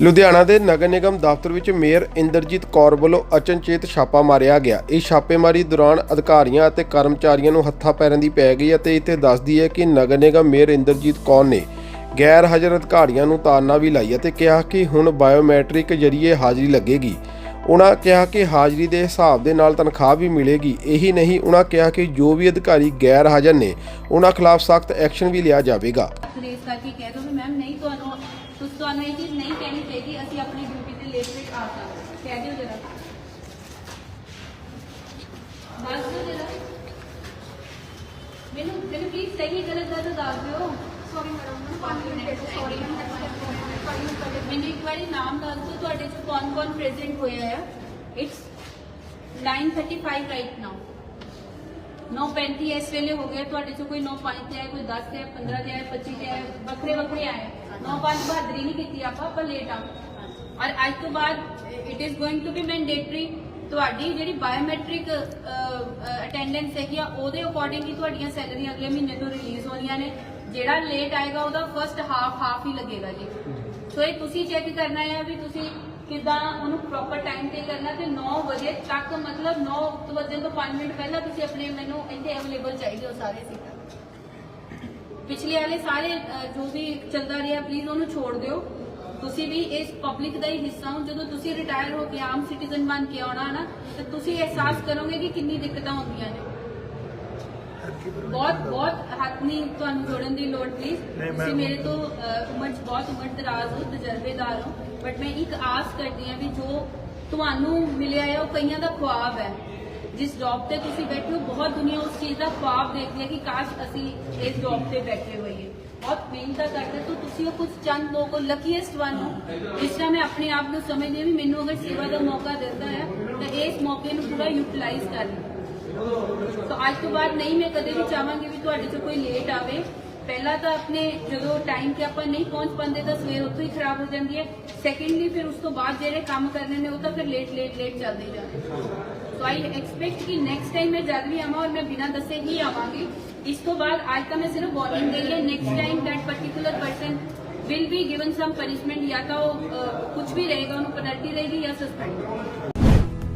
ਲੁਧਿਆਣਾ ਦੇ ਨਗਰ ਨਿਗਮ ਦਫ਼ਤਰ ਵਿੱਚ ਮੇਅਰ ਇੰਦਰਜੀਤ ਕੌਰ ਵੱਲੋਂ ਅਚਨਚੇਤ ਛਾਪਾ ਮਾਰਿਆ ਗਿਆ। ਇਸ ਛਾਪੇਮਾਰੀ ਦੌਰਾਨ ਅਧਿਕਾਰੀਆਂ ਅਤੇ ਕਰਮਚਾਰੀਆਂ ਨੂੰ ਹੱਥਾਂ ਪੈਰਾਂ ਦੀ ਪੈ ਗਈ ਅਤੇ ਇੱਥੇ ਦੱਸਦੀ ਹੈ ਕਿ ਨਗਰ ਨਿਗਮ ਮੇਅਰ ਇੰਦਰਜੀਤ ਕੌਰ ਨੇ ਗੈਰ ਹਾਜ਼ਰ ਅਧਿਕਾਰੀਆਂ ਨੂੰ ਤਾਰਨਾ ਵੀ ਲਾਈ ਅਤੇ ਕਿਹਾ ਕਿ ਹੁਣ ਬਾਇਓਮੈਟ੍ਰਿਕ ਜਰੀਏ ਹਾਜ਼ਰੀ ਲੱਗੇਗੀ। ਉਹਨਾਂ ਕਿਹਾ ਕਿ ਹਾਜ਼ਰੀ ਦੇ ਹਿਸਾਬ ਦੇ ਨਾਲ ਤਨਖਾਹ ਵੀ ਮਿਲੇਗੀ। ਇਹੀ ਨਹੀਂ ਉਹਨਾਂ ਕਿਹਾ ਕਿ ਜੋ ਵੀ ਅਧਿਕਾਰੀ ਗੈਰ ਹਾਜ਼ਰ ਨੇ ਉਹਨਾਂ ਖਿਲਾਫ ਸਖਤ ਐਕਸ਼ਨ ਵੀ ਲਿਆ ਜਾਵੇਗਾ। ਰੇਸ ਕਰਕੇ ਕਹਿ ਦੋ ਮੈਮ, ਨਹੀਂ, ਤੁਹਾਨੂੰ, ਤੁਸੀਂ ਤੁਹਾਨੂੰ ਇਹ ਚੀਜ਼ ਨਹੀਂ ਕਹਿਣੀ ਚਾਹੀਦੀ, ਅਸੀਂ ਆਪਣੀ ਡਿਊਟੀ ਤੇ ਲੇਟ ਲੇਟ ਆ ਸਕਦੇ ਕਹਿ ਦਿਓ ਜਰਾ। ਦੱਸ ਦਿਓ ਜਰਾ। ਮੈਨੂੰ ਮੈਨੂੰ ਪਲੀਜ਼ ਸਹੀ ਗਲਤ ਦਾ ਦੱਸ ਦਿਓ। ਸੌਰੀ ਮੈਡਮ ਮੈਨੂੰ 5 ਮਿੰਟ ਸੌਰੀ ਮੈਨੂੰ ਇੱਕ ਵਾਰੀ ਨਾਮ ਦੱਸ ਦਿਓ, ਤੁਹਾਡੇ ਚ ਕੌਣ ਕੌਣ ਪ੍ਰੈਜ਼ੈਂਟ ਹੋਇਆ ਆ? ਇਟਸ 9:35 ਰਾਈਟ ਨਾਓ 9:35 ਇਸ ਵੇਲੇ ਹੋ ਗਿਆ ਤੁਹਾਡੇ ਚ ਕੋਈ 9:05 ਤੇ ਆਇਆ, ਕੋਈ 10 ਤੇ ਆਇਆ 15 ਤੇ ਆਇਆ 25 ਤੇ ਆਇਆ, ਵੱਖਰੇ ਵੱਖਰੇ ਆਏ। 9:05 ਬਹਾਦਰੀ ਨਹੀਂ ਕੀਤੀ ਆਪਾਂ ਆਪਾਂ ਲੇਟ ਆ। ਔਰ ਅੱਜ ਤੋਂ ਬਾਅਦ it is going to be mandatory ਤੁਹਾਡੀ ਜਿਹੜੀ ਬਾਇਓਮੈਟ੍ਰਿਕ ਅਟੈਂਡੈਂਸ ਹੈਗੀ ਆ, ਉਹਦੇ ਅਕੋਰਡਿੰਗ ਹੀ ਤੁਹਾਡੀਆਂ ਸੈਲਰੀਆਂ ਅਗਲੇ ਮਹੀਨੇ ਤੋਂ ਰਿਲੀਜ਼ ਹੋਣੀਆਂ ਨੇ। ਜਿਹੜਾ ਲੇਟ ਆਏਗਾ, ਉਹਦਾ ਫਰਸਟ ਹਾਫ ਹਾਫ ਹੀ ਲੱਗੇਗਾ ਜੀ। ਸੋ ਇਹ ਤੁਸੀਂ ਚੈੱਕ ਕਰਨਾ ਹੈ ਵੀ ਤੁਸੀਂ ਕਿਦਾਂ ਉਹਨੂੰ ਪ੍ਰੋਪਰ ਟਾਈਮ ਤੇ ਕਰਨਾ ਤੇ 9 ਵਜੇ ਤੱਕ ਮਤਲਬ 9 ਵਜੇ ਤੋਂ 5 ਮਿੰਟ ਪਹਿਲਾਂ ਤੁਸੀਂ ਆਪਣੇ ਮੈਨੂੰ ਇੱਥੇ ਅਵੇਲੇਬਲ ਚਾਹੀਦੇ ਹੋ ਸਾਰੇ ਸੀਟਾਂ। ਪਿਛਲੇ ਵਾਲੇ ਸਾਰੇ ਜੋ ਵੀ ਚੱਲਦਾ ਰਿਹਾ ਪਲੀਜ਼ ਉਹਨੂੰ ਛੋੜ ਦਿਓ। ਤੁਸੀਂ ਵੀ ਇਸ ਪਬਲਿਕ ਦਾ ਹੀ ਹਿੱਸਾ ਹੋ। ਜਦੋਂ ਤੁਸੀਂ ਰਿਟਾਇਰ ਹੋ ਕੇ ਆਮ ਸਿਟੀਜ਼ਨ ਬਣ ਕੇ ਆਉਣਾ ਨਾ, ਤੇ ਤੁਸੀਂ ਅਹਿਸਾਸ ਕਰੋਗੇ ਕਿ ਕਿੰਨੀ ਦਿੱਕਤਾਂ ਹੁੰਦੀਆਂ ਨੇ। ਬਹੁਤ ਬਹੁਤ ਹੱਥ ਨਹੀਂ ਤੁਹਾਨੂੰ ਜੋੜਨ ਦੀ ਲੋੜ ਪਲੀਜ਼ ਤੁਸੀਂ ਮੇਰੇ ਤੋਂ ਉਮਰ 'ਚ ਬਹੁਤ ਉਮਰ ਦਰਾਜ਼ ਹੋ ਤਜਰਬੇਦਾਰ ਹੋ ਬਟ ਮੈਂ ਇੱਕ ਆਸ ਕਰਦੀ ਹਾਂ ਵੀ ਜੋ ਤੁਹਾਨੂੰ ਮਿਲਿਆ ਹੈ ਉਹ ਕਈਆਂ ਦਾ ਖੁਆਬ ਹੈ। ਜਿਸ ਜੌਬ ਤੇ ਤੁਸੀਂ ਬੈਠੇ ਹੋ ਬਹੁਤ ਦੁਨੀਆ ਉਸ ਚੀਜ਼ ਦਾ ਖੁਆਬ ਦੇਖਦੀ ਹੈ ਕਿ ਕਾਸ਼ ਅਸੀਂ ਇਸ ਜੌਬ ਤੇ ਬੈਠੇ ਹੋਈਏ। ਬਹੁਤ ਮਿਹਨਤ ਕਰਦੇ ਤੋਂ ਤੁਸੀਂ ਉਹ ਕੁਝ ਚੰਦ ਲੋਕ luckiest ਵਨ ਹੋ। ਇਸ ਤਰ੍ਹਾਂ ਮੈਂ ਆਪਣੇ ਆਪ ਨੂੰ ਸਮਝਦੀ ਹਾਂ ਵੀ ਮੈਨੂੰ ਅਗਰ ਸੇਵਾ ਦਾ ਮੌਕਾ ਦਿੰਦਾ ਹੈ ਤਾਂ ਇਸ ਮੌਕੇ ਨੂੰ ਪੂਰਾ ਯੂਟਿਲਾਈਜ਼ ਕਰ ਲਵਾਂ ਸੋ ਅੱਜ ਤੋਂ ਬਾਅਦ ਨਹੀਂ ਮੈਂ ਕਦੇ ਵੀ ਚਾਹਾਂਗੀ ਵੀ ਤੁਹਾਡੇ ਚ ਕੋਈ ਲੇਟ ਆਵੇ। ਪਹਿਲਾਂ ਤਾਂ ਆਪਣੇ ਜਦੋਂ ਟਾਈਮ ਤੇ ਆਪਾਂ ਨਹੀਂ ਪਹੁੰਚ ਪਾਉਂਦੇ ਤਾਂ ਸਵੇਰ ਉੱਥੋਂ ਹੀ ਖਰਾਬ ਹੋ ਜਾਂਦੀ ਹੈ। ਸੈਕੰਡਲੀ ਫਿਰ ਉਸ ਤੋਂ ਬਾਅਦ ਜਿਹੜੇ ਕੰਮ ਕਰਨੇ ਨੇ ਉਹ ਤਾਂ ਫਿਰ ਲੇਟ ਲੇਟ ਲੇਟ ਚੱਲਦੇ ਜਾਂਦੇ ਸੋ ਆਈ ਐਕਸਪੈਕਟ ਕਿ ਨੈਕਸਟ ਟਾਈਮ ਮੈਂ ਜਦ ਵੀ ਆਵਾਂ ਔਰ ਮੈਂ ਬਿਨਾਂ ਦੱਸੇ ਹੀ ਆਵਾਂਗੀ, ਇਸ ਤੋਂ ਬਾਅਦ ਅੱਜ ਤਾਂ ਮੈਂ ਸਿਰਫ ਵਾਰਨਿੰਗ ਦੇਈ ਹੈ next time that particular person will be given some punishment ਜਾਂ ਤਾਂ ਉਹ ਕੁਝ ਵੀ ਰਹੇਗਾ, ਉਹਨੂੰ ਪੈਨਲਟੀ ਰਹੇਗੀ ਜਾਂ suspend